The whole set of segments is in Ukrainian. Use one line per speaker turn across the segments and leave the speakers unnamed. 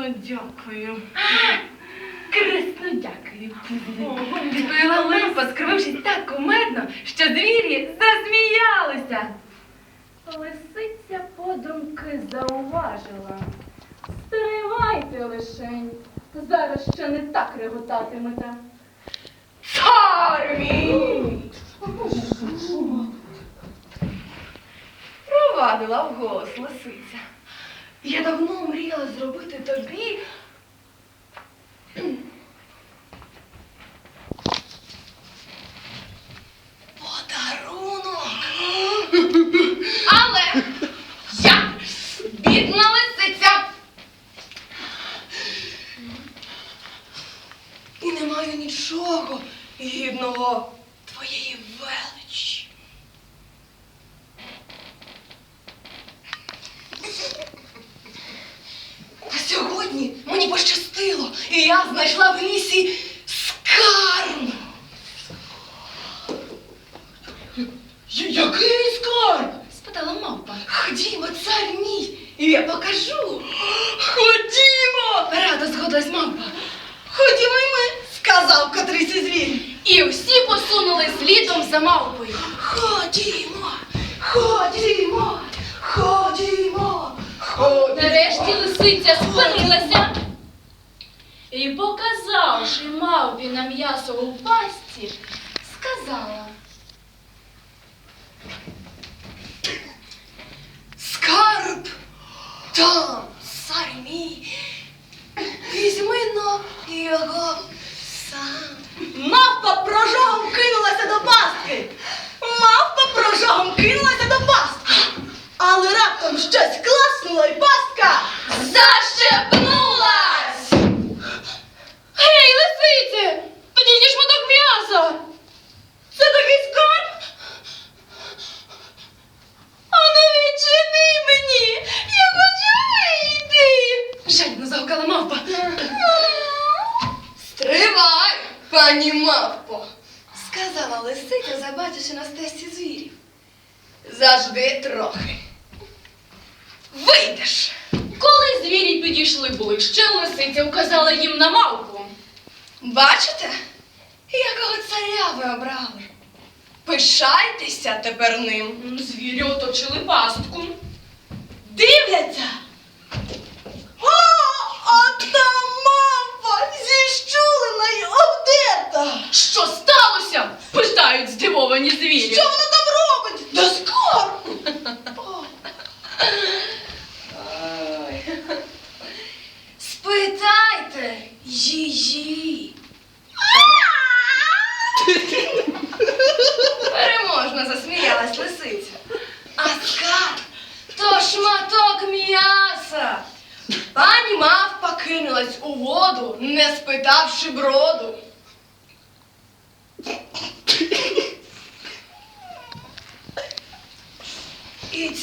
Красно дякую.
Красно дякую. Відповіла мавпа, скривившись так кумедно, що звірі засміялися. Лисиця подумки зауважила. Стривайте лишень, зараз ще не так реготатимете. Цар мій! Провадила вголос лисиця. Я давно мріяла зробити тобі подарунок. Але я бідна лисиця. І не маю нічого гідного твоєї я знайшла в лісі скарб. Який скарб? спитала мавпа. Ходімо, цар мій, і я покажу. Ходімо! Радо згодилась мавпа. Ходімо й ми, сказав котрийсь звір. І всі посунули слідом за мавпою. Ходімо, ходімо, ходімо, ходімо.
Нарешті лисиця спинилася і, показавши мавпі на м'ясо у пасті, сказала.
Скарб там, цар мій. Візьми но його сам. Мавпа прожогом кинулася до пастки. Мавпа прожогом кинулася до пастки. Але раптом щось класнуло і пастка защепнулась. Пані мавпо, сказала лисиця, забачивши на стесті звірів. Завжди трохи. Вийдеш.
Коли звірі підійшли ближче, лисиця вказала їм на мавпу.
Бачите, якого царя ви обрали? Пишайтеся тепер ним.
Звірі оточили пастку.
Дивляться.
Що сталося? питають здивовані звірі.
Що вона там робить? Да скоро. Спитайте її. Переможно засміялась лисиця. А скарб то шматок м'яса. Пані мавпа кинулась у воду, не спитавши броду.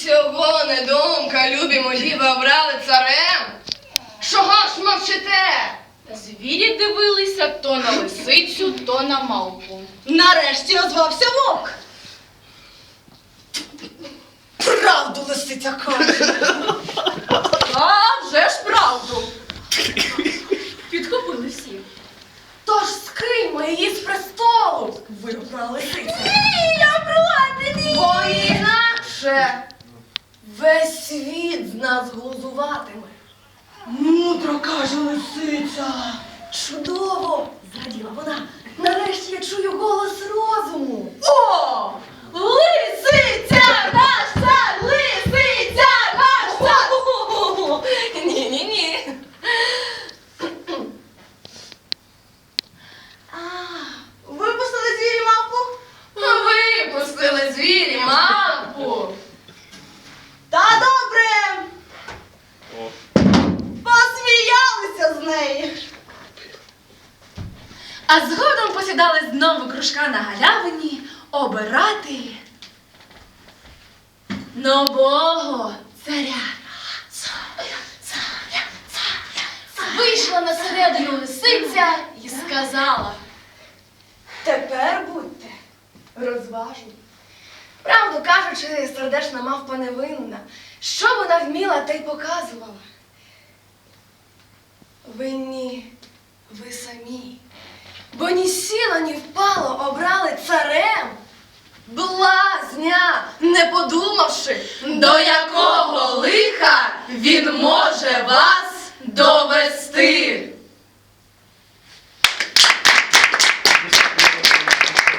І цього недумка, любі мої, ви обрали царем. Чого ж мовчите?
Звірі дивилися то на лисицю, то на мавпу.
Нарешті озвався вовк. Правду лисиця каже.
А вже ж правду. Підхопили всі.
Тож скиньмо її з престолу. Вибрала лисиця. Весь світ з нас глузуватиме. Мудро каже лисиця. Чудово! зраділа вона. Нарешті я чую голос розуму. О! Лисиця! Наш цар! Лисиця! Наш цар! Ні, ні, ні. А, випустили звірі мавпу? Випустили звірі мавпу. Та добре. Посміялися з неї. А згодом посідали знову кружка на галявині обирати нового царя.
Вийшла на середину лисиця і сказала.
Тепер будьте розважні. Правду кажучи, сердешна мавпа невинна. Що вона вміла, те й показувала. Винні ви самі бо ні сіло, ні впало обрали царем, блазня, не подумавши, до якого лиха він може вас довести.